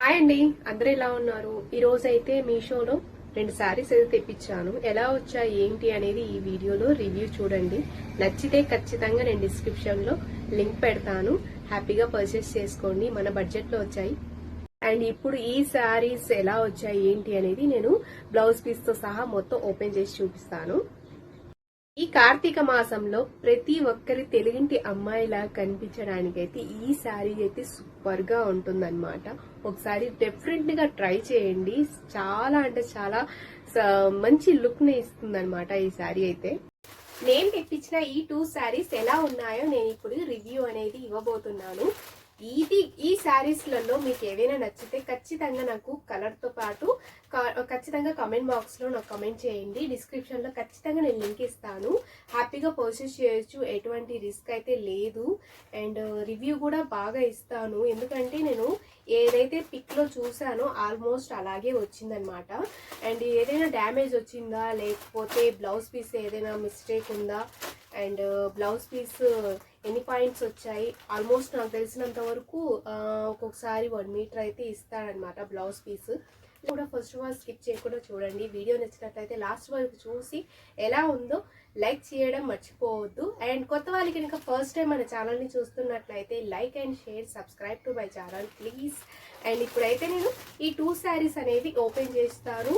Hi అండి. అందరూ ఎలా ఉన్నారు? ఈ రోజు అయితే మీషోలో రెండు శారీస్ అయితే తెప్పించాను. ఎలా వచ్చాయి ఏంటి అనేది ఈ వీడియోలో రివ్యూ చూడండి. నచ్చితే ఖచ్చితంగా నేను డిస్క్రిప్షన్లో లింక్ పెడతాను. హ్యాపీగా పర్చేస్ చేసుకోండి. మన బడ్జెట్లో వచ్చాయి. అండ్ ఇప్పుడు ఈ శారీస్ ఎలా వచ్చాయి ఏంటి అనేది నేను బ్లౌజ్ పీస్తో సహా మొత్తం ఓపెన్ చేసి చూపిస్తాను. ఈ కార్తీక మాసంలో ప్రతి ఒక్కరి తెలుగింటి అమ్మాయిలా కనిపించడానికైతే ఈ శారీ అయితే సూపర్గా ఉంటుందన్నమాట. ఒకసారి డిఫరెంట్గా ట్రై చేయండి. చాలా అంటే చాలా మంచి లుక్ని ఇస్తుంది ఈ శారీ అయితే. నేను తెప్పించిన ఈ టూ శారీస్ ఎలా ఉన్నాయో నేను ఇప్పుడు రివ్యూ అనేది ఇవ్వబోతున్నాను. ఇది ఈ శారీస్లలో మీకు ఏవైనా నచ్చితే ఖచ్చితంగా నాకు కలర్తో పాటు ఖచ్చితంగా కమెంట్ బాక్స్లో నాకు కమెంట్ చేయండి. డిస్క్రిప్షన్లో ఖచ్చితంగా నేను లింక్ ఇస్తాను. హ్యాపీగా పర్చేస్ చేయొచ్చు. ఎటువంటి రిస్క్ అయితే లేదు. అండ్ రివ్యూ కూడా బాగా ఇస్తాను. ఎందుకంటే నేను ఏదైతే పిక్లో చూసానో ఆల్మోస్ట్ అలాగే వచ్చిందనమాట అండ్ ఏదైనా డ్యామేజ్ వచ్చిందా? లేకపోతే బ్లౌజ్ పీస్ ఏదైనా మిస్టేక్ ఉందా? అండ్ బ్లౌజ్ పీస్ ఎన్ని పాయింట్స్ వచ్చాయి? ఆల్మోస్ట్ నాకు తెలిసినంత వరకు ఒక్కొక్కసారి వన్ మీటర్ అయితే ఇస్తాడనమాట బ్లౌజ్ పీస్. కూడా ఫస్ట్ ఆఫ్ ఆల్ స్కిప్ చేయకుండా చూడండి. వీడియో నచ్చినట్లయితే లాస్ట్ వరకు చూసి ఎలా ఉందో లైక్ చేయడం మర్చిపోవద్దు. అండ్ కొత్త వాళ్ళకి కనుక ఫస్ట్ టైం మన ఛానల్ని చూస్తున్నట్లయితే like and share subscribe to my channel please and ఇప్పుడైతే నేను ఈ టూ శారీస్ అనేది ఓపెన్ చేస్తాను.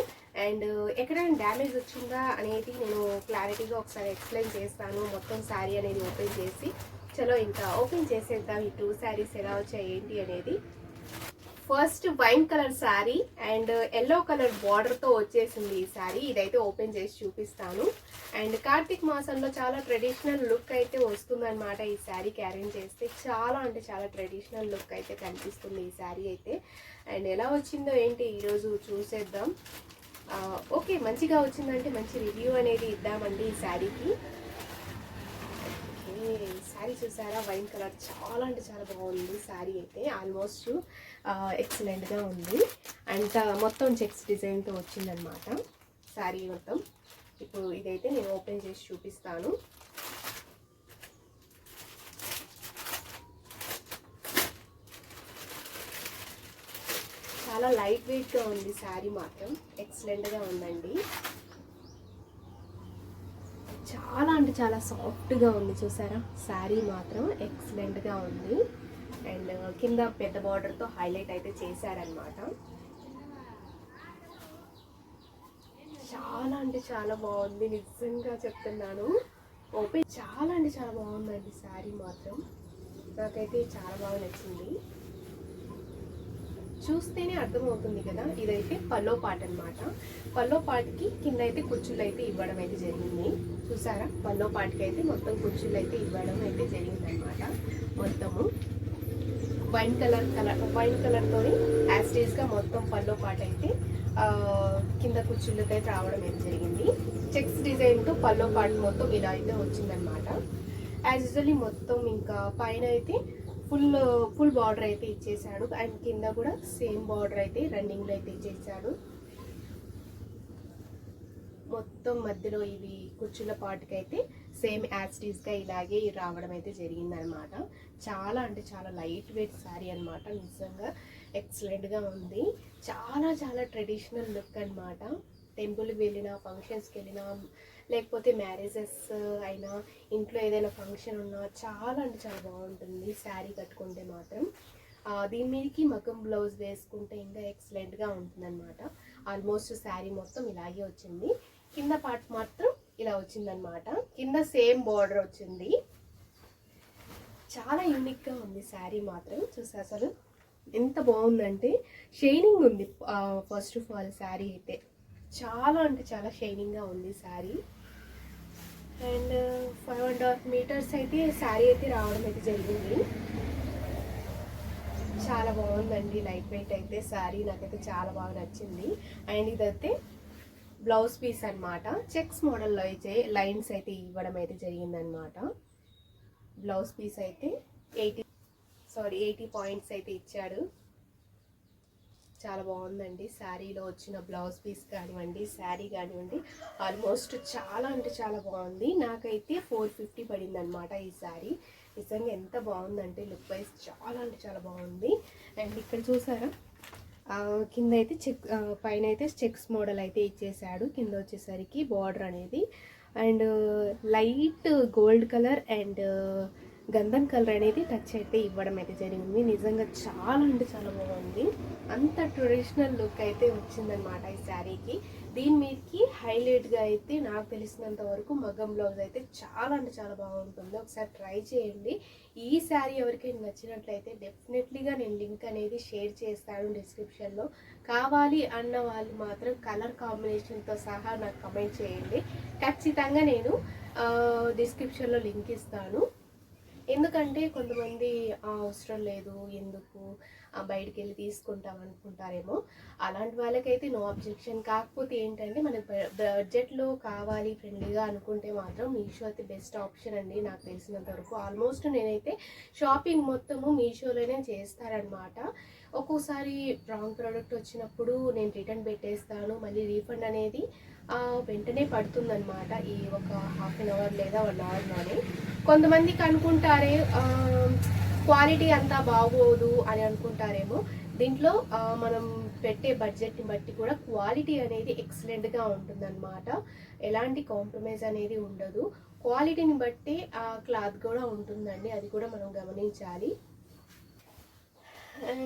అండ్ ఎక్కడైనా డ్యామేజ్ వచ్చిందా అనేది నేను క్లారిటీగా ఒకసారి ఎక్స్ప్లెయిన్ చేస్తాను. మొత్తం శారీ అనేది ఓపెన్ చేసి చలో ఇంకా ఓపెన్ చేసేద్దాం. ఈ టూ శారీస్ ఎలా వచ్చాయి ఏంటి అనేది. First wine colour sari and yellow colour బార్డర్తో వచ్చేసింది ఈ శారీ. ఇదైతే ఓపెన్ చేసి చూపిస్తాను. అండ్ కార్తీక్ మాసంలో చాలా ట్రెడిషనల్ లుక్ అయితే వస్తుందన్నమాట ఈ శారీ క్యారీ చేస్తే. చాలా అంటే చాలా ట్రెడిషనల్ లుక్ అయితే కనిపిస్తుంది ఈ శారీ అయితే. అండ్ ఎలా వచ్చిందో ఏంటి ఈరోజు చూసేద్దాం. ఓకే మంచిగా వచ్చిందంటే మంచి రివ్యూ అనేది ఇద్దామండి ఈ శారీకి. ఓకే శారీ చూసారా? వైన్ కలర్ చాలా అంటే చాలా బాగుంది శారీ అయితే. ఆల్మోస్ట్ ఎక్సలెంట్గా ఉంది. అండ్ మొత్తం చెక్స్ డిజైన్తో వచ్చిందనమాట శారీ మొత్తం. ఇప్పుడు ఇదైతే నేను ఓపెన్ చేసి చూపిస్తాను. చాలా లైట్ వెయిట్గా ఉంది శారీ మాత్రం. ఎక్సలెంట్గా ఉందండి చాలా అంటే చాలా సాఫ్ట్గా ఉంది చూసారా? శారీ మాత్రం ఎక్సలెంట్గా ఉంది. అండ్ కింద పెద్ద బార్డర్తో హైలైట్ అయితే చేశారనమాట చాలా అంటే చాలా బాగుంది నిజంగా చెప్తున్నాను. ఓపెన్ చాలా అంటే చాలా బాగుందండి శారీ మాత్రం. నాకైతే చాలా బాగా నచ్చింది. చూస్తేనే అర్థమవుతుంది కదా ఇదైతే పల్లో పాట అనమాట పల్లో పాటకి కింద అయితే కుచ్చులు అయితే ఇవ్వడం అయితే జరిగింది. చూసారా? పల్లో పాటికి అయితే మొత్తం కుర్చీలు అయితే ఇవ్వడం అయితే జరిగిందనమాట మొత్తము వైన్ కలర్ కలర్ వైన్ కలర్తోని యాస్టేజ్గా మొత్తం పల్లో పాట అయితే కింద కుచ్చుళ్ళతో అయితే రావడం అయితే జరిగింది. చెక్స్ డిజైన్తో పల్లో పాట మొత్తం ఇలా అయితే వచ్చిందనమాట యాజ్ యూజువల్లీ మొత్తం ఇంకా పైన అయితే ఫుల్ ఫుల్ బార్డర్ అయితే ఇచ్చేసాడు అండ్ కింద కూడా సేమ్ బార్డర్ అయితే రన్నింగ్లో అయితే ఇచ్చేసాడు మొత్తం మధ్యలో ఇవి కుర్చీల పాటుకైతే సేమ్ యాస్టీస్గా ఇలాగే రావడం అయితే జరిగిందనమాట. చాలా అంటే చాలా లైట్ వెయిట్ శారీ అనమాట. నిజంగా ఎక్సలెంట్గా ఉంది. చాలా చాలా ట్రెడిషనల్ లుక్ అనమాట. టెంపుల్కి వెళ్ళినా ఫంక్షన్స్కి వెళ్ళినా లేకపోతే మ్యారేజెస్ అయినా ఇంట్లో ఏదైనా ఫంక్షన్ ఉన్నా చాలా అంటే చాలా బాగుంటుంది శారీ కట్టుకుంటే మాత్రం. దీని మీదకి మగం బ్లౌజ్ వేసుకుంటే ఇంకా ఎక్సలెంట్గా ఉంటుందన్నమాట ఆల్మోస్ట్ శారీ మొత్తం ఇలాగే వచ్చింది. కింద పార్ట్ మాత్రం ఇలా వచ్చిందనమాట కింద సేమ్ బార్డర్ వచ్చింది. చాలా యూనిక్గా ఉంది శారీ మాత్రం. చూసా అసలు? ఎంత బాగుందంటే షైనింగ్ ఉంది ఫస్ట్ ఆఫ్ ఆల్ శారీ అయితే. చాలా అంటే చాలా షైనింగ్గా ఉంది sari and five and half meters అయితే శారీ అయితే రావడం అయితే జరిగింది. చాలా బాగుందండి లైట్ వెయిట్ అయితే శారీ నాకైతే చాలా బాగా నచ్చింది. అండ్ ఇదైతే బ్లౌజ్ పీస్ అనమాట చెక్స్ మోడల్లో అయితే లైన్స్ అయితే ఇవ్వడం అయితే జరిగిందనమాట బ్లౌజ్ పీస్ అయితే ఎయిటీ సారీ ఎయిటీ పాయింట్స్ అయితే ఇచ్చాడు. చాలా బాగుందండి. శారీలో వచ్చిన బ్లౌజ్ పీస్ కానివ్వండి శారీ కానివ్వండి ఆల్మోస్ట్ చాలా అంటే చాలా బాగుంది. నాకైతే ఫోర్ ఫిఫ్టీ పడింది అనమాట ఈ శారీ. నిజంగా ఎంత బాగుందంటే లుక్ వైజ్ చాలా అంటే చాలా బాగుంది. అండ్ ఇక్కడ చూసారా? కింద అయితే చెక్ పైన అయితే చెక్స్ మోడల్ అయితే ఇచ్చేసాడు. కింద వచ్చేసరికి బార్డర్ అనేది. And light gold colour and గంధం కలర్ అనేది టచ్ అయితే ఇవ్వడం అయితే జరిగింది. నిజంగా చాలా అంటే చాలా బాగుంది. అంత ట్రెడిషనల్ లుక్ అయితే వచ్చిందనమాట ఈ శారీకి. దీని మీదకి హైలైట్గా అయితే నాకు తెలిసినంత వరకు మగ్గం బ్లౌజ్ అయితే చాలా అంటే చాలా బాగుంటుంది. ఒకసారి ట్రై చేయండి. ఈ శారీ ఎవరికైనా నచ్చినట్లయితే డెఫినెట్లీగా నేను లింక్ అనేది షేర్ చేస్తాను డిస్క్రిప్షన్లో కావాలి అన్న వాళ్ళు మాత్రం కలర్ కాంబినేషన్తో సహా నాకు కమెంట్ చేయండి. ఖచ్చితంగా నేను డిస్క్రిప్షన్లో లింక్ ఇస్తాను. ఎందుకంటే కొంతమంది అవసరం లేదు ఎందుకు? బయటికి వెళ్ళి తీసుకుంటాం అనుకుంటారేమో. అలాంటి వాళ్ళకైతే నో అబ్జెక్షన్ కాకపోతే ఏంటంటే మనకి బడ్జెట్లో కావాలి ఫ్రెండ్లీగా అనుకుంటే మాత్రం మీషో అయితే బెస్ట్ ఆప్షన్ అండి నాకు తెలిసినంత వరకు. ఆల్మోస్ట్ నేనైతే షాపింగ్ మొత్తము మీషోలోనే చేస్తారనమాట ఒక్కోసారి రాంగ్ ప్రోడక్ట్ వచ్చినప్పుడు నేను రిటర్న్ పెట్టేస్తాను. మళ్ళీ రీఫండ్ అనేది వెంటనే పడుతుందన్నమాట. ఈ ఒక హాఫ్ అన్ అవర్ లేదా వన్ అవర్లోనే కొంతమందికి అనుకుంటారే క్వాలిటీ అంతా బాగోదు అని అనుకుంటారేమో. దీంట్లో మనం పెట్టే బడ్జెట్ని బట్టి కూడా క్వాలిటీ అనేది ఎక్సలెంట్గా ఉంటుందన్నమాట. ఎలాంటి కాంప్రమైజ్ అనేది ఉండదు. క్వాలిటీని బట్టి ఆ క్లాత్ కూడా ఉంటుందండి. అది కూడా మనం గమనించాలి.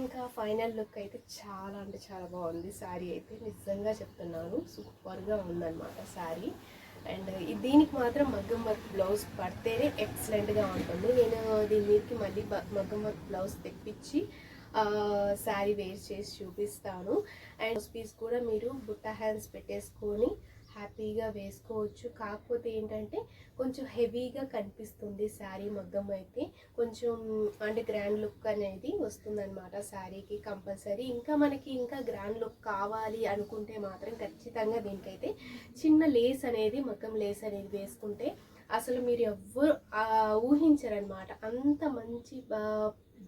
ఇంకా ఫైనల్ లుక్ అయితే చాలా అంటే చాలా బాగుంది. శారీ అయితే నిజంగా చెప్తున్నాను. సూపర్గా ఉందన్నమాట శారీ అండ్ దీనికి మాత్రం మగ్గం వర్క్ బ్లౌజ్ పడితేనే ఎక్సలెంట్గా ఉంటుంది. నేను దీని మీదకి మళ్ళీ మగ్గం వర్క్ బ్లౌజ్ తెప్పించి శారీ వేర్ చేసి చూపిస్తాను. అండ్ పీస్ కూడా మీరు బుట్ట హ్యాండ్స్ పెట్టేసుకొని హ్యాపీగా వేసుకోవచ్చు. కాకపోతే ఏంటంటే కొంచెం హెవీగా కనిపిస్తుంది శారీ మగ్గం అయితే. కొంచెం అంటే గ్రాండ్ లుక్ అనేది వస్తుందన్నమాట శారీకి కంపల్సరీ. ఇంకా మనకి ఇంకా గ్రాండ్ లుక్ కావాలి అనుకుంటే మాత్రం ఖచ్చితంగా దీనికైతే చిన్న లేస్ అనేది మగ్గం లేస్ అనేది వేసుకుంటే అసలు మీరు ఎవ్వరు ఊహించరనమాట అంత మంచి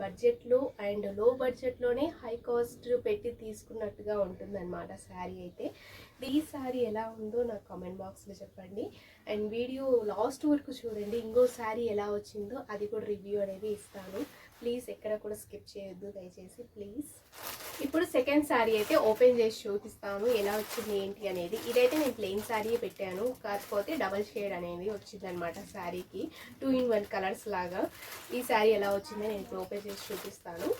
బడ్జెట్లో అండ్లో బడ్జెట్లోనే హై కాస్ట్ పెట్టి తీసుకున్నట్టుగా ఉంటుందన్నమాట శారీ అయితే. ఈ శారీ ఎలా ఉందో నాకు కామెంట్ బాక్స్లో చెప్పండి. అండ్ వీడియో లాస్ట్ వరకు చూడండి. ఇంకో శారీ ఎలా వచ్చిందో అది కూడా రివ్యూ అనేది ఇస్తాను. ప్లీజ్ ఎక్కడ కూడా స్కిప్ చేయొద్దు. దయచేసి ప్లీజ్. ఇప్పుడు సెకండ్ శారీ అయితే ఓపెన్ చేసి చూపిస్తాను. ఎలా వచ్చింది ఏంటి అనేది. ఇదైతే నేను ప్లెయిన్ శారీ పెట్టాను. కాకపోతే డబల్ షేడ్ అనేది వచ్చింది అనమాట శారీకి టూ ఇన్ వన్ కలర్స్ లాగా. ఈ శారీ ఎలా వచ్చిందో నేను ఇప్పుడు ఓపెన్ చేసి చూపిస్తాను.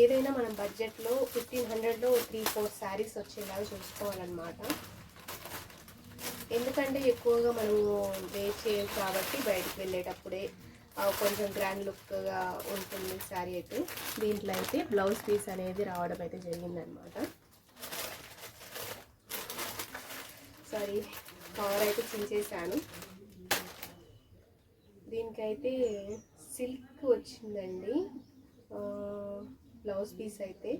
ఏదైనా మనం బడ్జెట్లో ఫిఫ్టీన్ హండ్రెడ్లో త్రీ ఫోర్ శారీస్ వచ్చేలాగా చూసుకోవాలన్నమాట. ఎందుకంటే ఎక్కువగా మనము వేర్ చేయం కాబట్టి బయటకు వెళ్ళేటప్పుడే కొంచెం గ్రాండ్ లుక్గా ఉంటుంది శారీ అయితే. దీంట్లో అయితే బ్లౌజ్ పీస్ అనేది రావడం అయితే జరిగిందనమాట సారీ కవర్ అయితే చించేసాను దీనికైతే సిల్క్ వచ్చిందండి. బ్లౌజ్ పీస్ అయితే.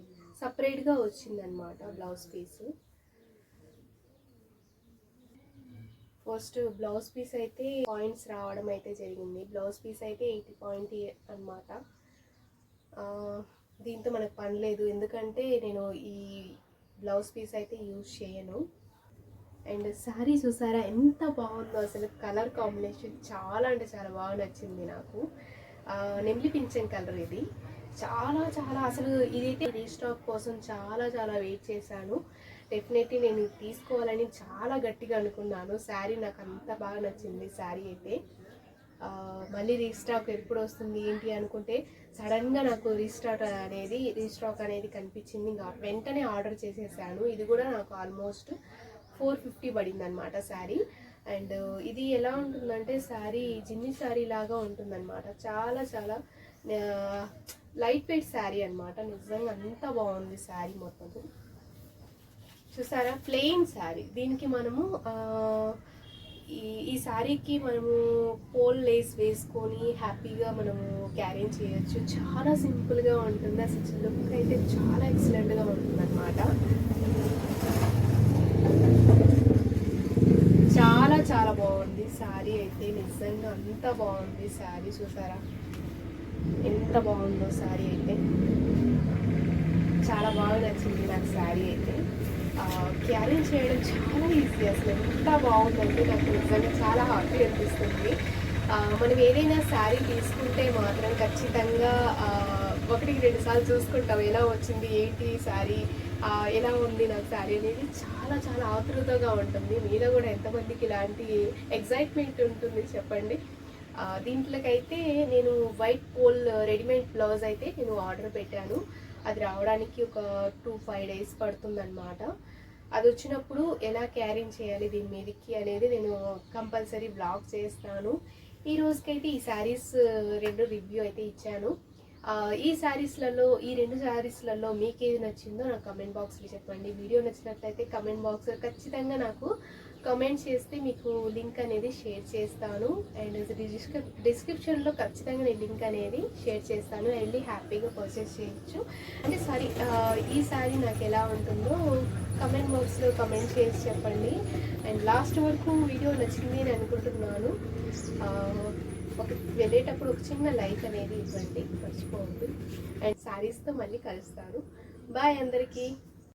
సపరేట్గా వచ్చిందనమాట blouse piece first blouse piece అయితే పాయింట్స్ రావడం అయితే జరిగింది. బ్లౌజ్ పీస్ అయితే ఎయిటీ పాయింట్ అనమాట దీంతో మనకు పని లేదు. ఎందుకంటే నేను ఈ బ్లౌజ్ పీస్ అయితే యూజ్ చేయను. అండ్ శారీ చూసారా ఎంత బాగుందో అసలు. కలర్ కాంబినేషన్ చాలా అంటే చాలా బాగా నచ్చింది నాకు. ఆ, నెమిలి పింఛన్ కలర్ ఇది. చాలా చాలా అసలు ఇదైతే రీస్టాక్ కోసం చాలా చాలా వెయిట్ చేశాను. డెఫినెట్లీ నేను ఇది తీసుకోవాలని చాలా గట్టిగా అనుకున్నాను. శారీ నాకు అంత బాగా నచ్చింది. శారీ అయితే మళ్ళీ రీస్టాక్ ఎప్పుడు వస్తుంది ఏంటి అనుకుంటే సడన్గా నాకు రీస్టాక్ అనేది రీస్టాక్ అనేది కనిపించింది. ఇంకా వెంటనే ఆర్డర్ చేసేసాను. ఇది కూడా నాకు ఆల్మోస్ట్ ఫోర్ ఫిఫ్టీ పడింది అనమాట శారీ. అండ్ ఇది ఎలా ఉంటుందంటే శారీ జిన్ని శారీ లాగా ఉంటుందన్నమాట. చాలా చాలా లైట్ వెయిట్ శారీ అన్నమాట. నిజంగా అంత బాగుంది శారీ మొత్తం చూసారా? ప్లెయిన్ శారీ దీనికి మనము ఈ ఈ శారీకి మనము పోల్ లేస్ వేసుకొని హ్యాపీగా మనము క్యారీ చేయొచ్చు. చాలా సింపుల్గా ఉంటుంది. అసలు లుక్ అయితే చాలా ఎక్సలెంట్గా ఉంటుంది అనమాట చాలా చాలా బాగుంది. శారీ అయితే నిజంగా అంత బాగుంది. శారీ చూసారా? ఎంత బాగుందో శారీ అయితే. చాలా బాగా నచ్చింది నాకు శారీ అయితే. క్యారీ చేయడం చాలా ఈజీ అసలు. ఎంత బాగుందంటే నాకు నిజంగా చాలా హ్యాపీ అనిపిస్తుంది. మనం ఏదైనా శారీ తీసుకుంటే మాత్రం ఖచ్చితంగా ఒకటికి రెండు సార్లు చూసుకుంటాం. ఎలా వచ్చింది ఏంటి శారీ ఎలా ఉంది నాకు శారీ అనేది చాలా చాలా ఆతృతగా ఉంటుంది. మీలో కూడా ఎంతమందికి ఇలాంటి ఎగ్జైట్మెంట్ ఉంటుంది చెప్పండి. దీంట్లోకైతే నేను వైట్ పోల్ రెడీమేడ్ బ్లౌజ్ అయితే నేను ఆర్డర్ పెట్టాను. అది రావడానికి ఒక టూ ఫైవ్ డేస్ పడుతుందన్నమాట. అది వచ్చినప్పుడు ఎలా క్యారింగ్ చేయాలి దీని మీదకి అనేది నేను కంపల్సరీ బ్లాగ్ చేస్తాను. ఈ రోజుకైతే ఈ శారీస్ రెండు రివ్యూ అయితే ఇచ్చాను. ఈ శారీస్లలో ఈ రెండు శారీస్లలో మీకు ఏది నచ్చిందో నాకు కమెంట్ బాక్స్లో చెప్పండి. వీడియో నచ్చినట్లయితే కమెంట్ బాక్స్ ఖచ్చితంగా నాకు కమెంట్ చేస్తే మీకు లింక్ అనేది షేర్ చేస్తాను. అండ్ డిస్క్రిప్ డిస్క్రిప్షన్లో ఖచ్చితంగా నేను లింక్ అనేది షేర్ చేస్తాను. వెళ్ళి హ్యాపీగా పర్చేస్ చేయొచ్చు. అంటే సారీ ఈ శారీ నాకు ఎలా ఉంటుందో కమెంట్ బాక్స్లో కమెంట్ చేసి చెప్పండి. అండ్ లాస్ట్ వరకు వీడియో నచ్చింది అని అనుకుంటున్నాను. ఒక వెళ్ళేటప్పుడు ఒక చిన్న లైక్ అనేది ఇవ్వండి. మర్చిపోవద్దు. అండ్ శారీస్తో మళ్ళీ కలుస్తాను. బాయ్ అందరికీ.